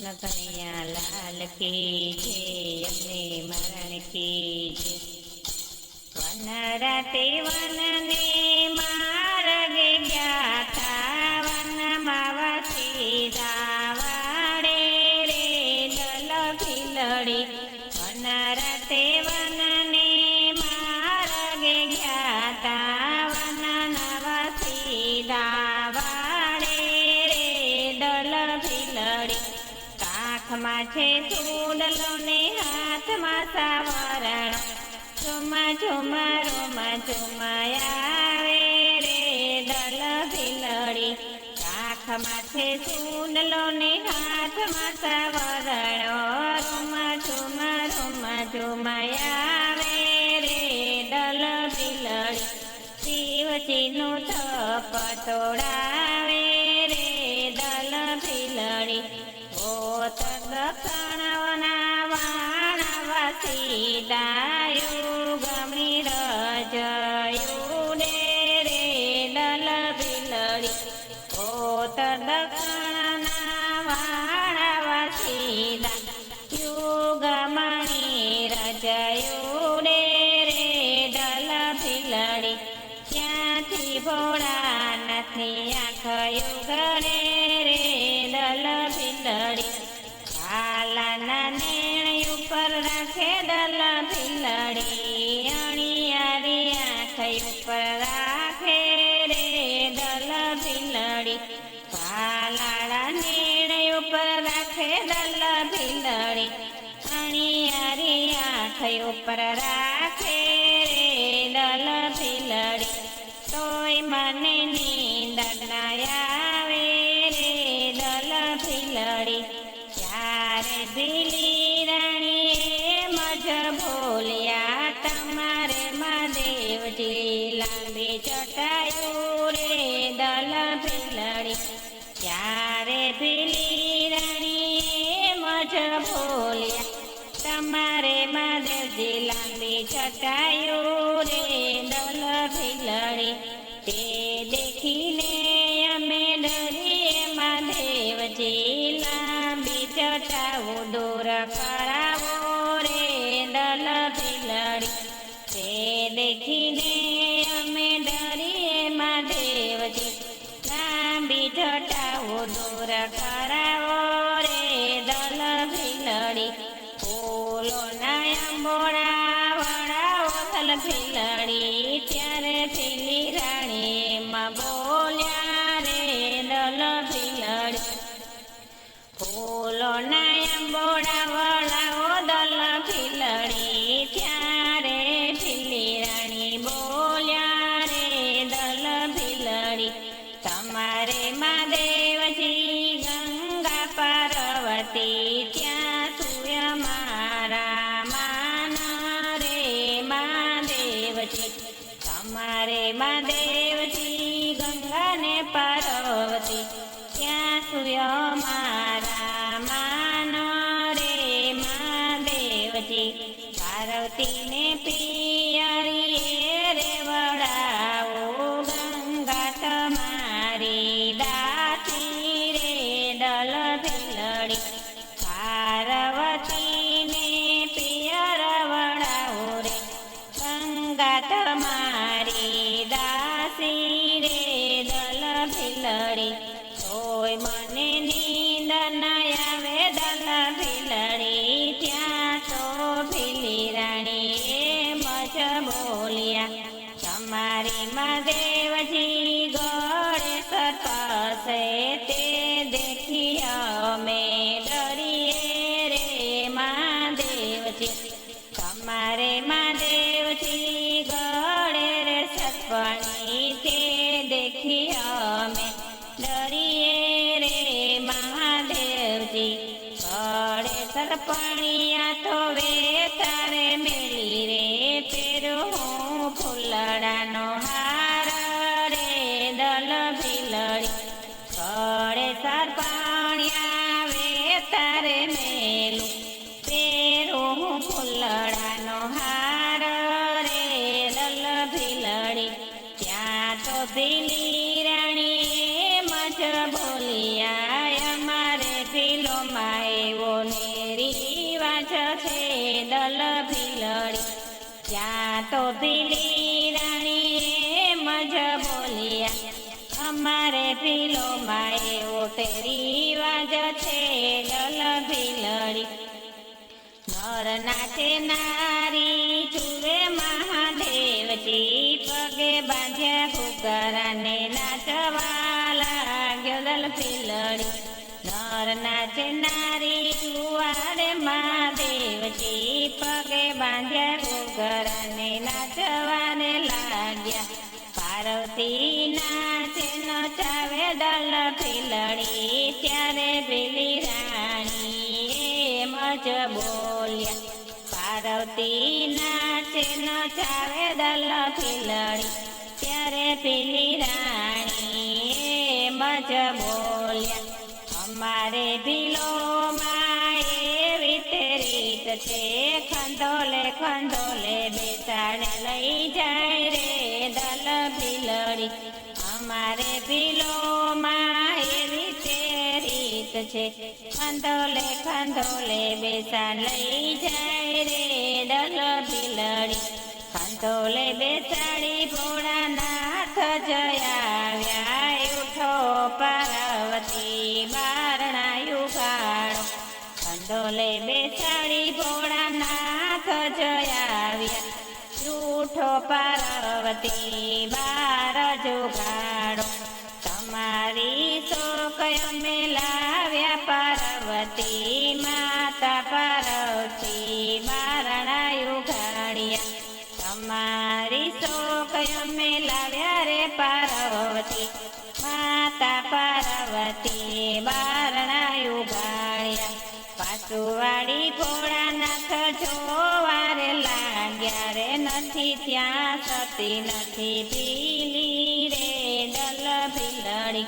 કનૈયા લાલ કી છે અમને મરણ કી છે વન રાતે વનને કાખમાં છે ચૂડલો ને હાથમાં સાવરણ. ઝુમા ચુમા રોમા ચુમાયા રે દલ ભીલડી કાખમાં છે ચૂડલો ને હાથમાં સાવરણ. રોમા ઝુમા રોમા ઝુમાયા રે દલ ભીલડી શિવજીનું તપ તોડાવે તદક્ષણવના વાણવસી દાયુ કાલાના નેણ ઉપર રાખે દલ ભીલડી અણિયારી આંખ ઉપર રાખે રે દલ ભીલડી કાલાળા નેણ ઉપર રાખે દલ ભીલડી અણિયારી આંખ ઉપર રાખે ભીલી રાણીએ મજ ભોલ્યા તમારે મહાદેવજી લાંબી ચટાયું રે, દલ ભીલડી. ત્યારે ભીલી રાણીએ મજ ભોલ્યા તમારે મહાદેવજી લાંબી ચટાયું ફૂલો નાયા બોડા વડા ઓથલ ભીલડી ત્યારે પેલી રાણી માં બોલ્યા તમારે મહાદેવજી ગંગાને પાર્વતી ત્યાં સૂર્ય મારા માનો રે મહાદેવજી? પાર્વતીને પિયરી રે વડાવો તમારી મહાદેવજી. ભીલડી ક્યાં તો દિલી રાણી મચર બોલિયા અમારે ભીલો માયો નેરી વાચ છે દલ ભીલડી ક્યાં તો દિલી રાણી મજ બોલિયા અમારે ભીલો માયો તેરી વાજ છે દલ ભીલડી નર નાચે ના પગે ફુકરાને નાચવા લાગ્યો દલ પીલડી. નર નાચે નારી ચુવારે મહાદેવજી પગે બાંધ્યા ફુકરાને નાચવાને લાગ્યા. પાર્વતી નાચે નચાવે દલ પીલડી, ત્યારે પેલી રાણી મજ બોલ્યા. પાર્વતી નાચે નચાવે દલ પીલડી ત્યારે પેલી રાણી મજ બોલ્યા, અમારે ભીલો એવી રીત છે, ખંડોલે ખંડોલે બેસાડે લઈ જાય રે દલ ભીલડી. અમારે ભીલો એવી રીત છે, ખંડોલે ખંડોલે બેસાડ લઈ જાય રે દલ ભીલડી. ખંડોલે બેસાડી ભોળાનાથ જયાવ્યા ઉઠો પાર્વતી બારણા યુગાડો ખંડોલે બેસાડી ભોળાનાથ જયાવ્યા ઉઠો પાર્વતી બાર જુગાડો. તમારી શોક અમે લાવ્યા પાર્વતી લાવ્યા રે પાર્વતી, માતા પાર્વતી બારણા યુગાડ્યા પાસુવાડી ભોળાનાથ જોવારે લાગ્યા રે નથી ત્યાં, સતી નથી પીલી રે ડલ ભીલડી.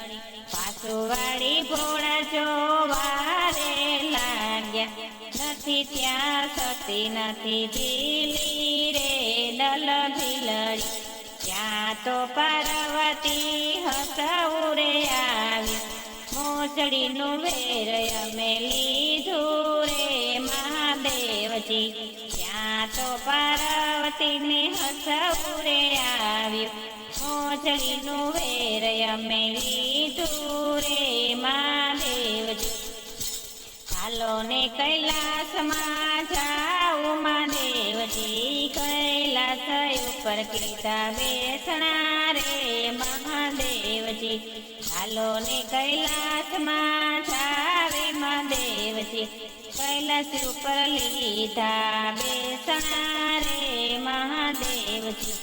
પાસુવાડી ભોળા જોવારે લાગ્યા નથી ત્યાં, સતી નથી પીલી રે ડલ ભીલડી. ત્યાં તો પાર્વતી હસૌરે આવી. મોસડીનું વેર અમે લીધું રે મહાદેવજી. ત્યાં તો પાર્વતીને હસૌરે આવ્યું મોસડીનું વેર અમે લીધું રે મહાદેવજી. હાલો ને કૈલાસમાં જાઉં મહાદેવજી કૈલાસ ઉપર કીધા બેસણા રે, મહાદેવજી. હાલો ને કૈલાસમાં જાવે મહાદેવજી કૈલાસ ઉપર લીધા બેસણા રે, મહાદેવજી.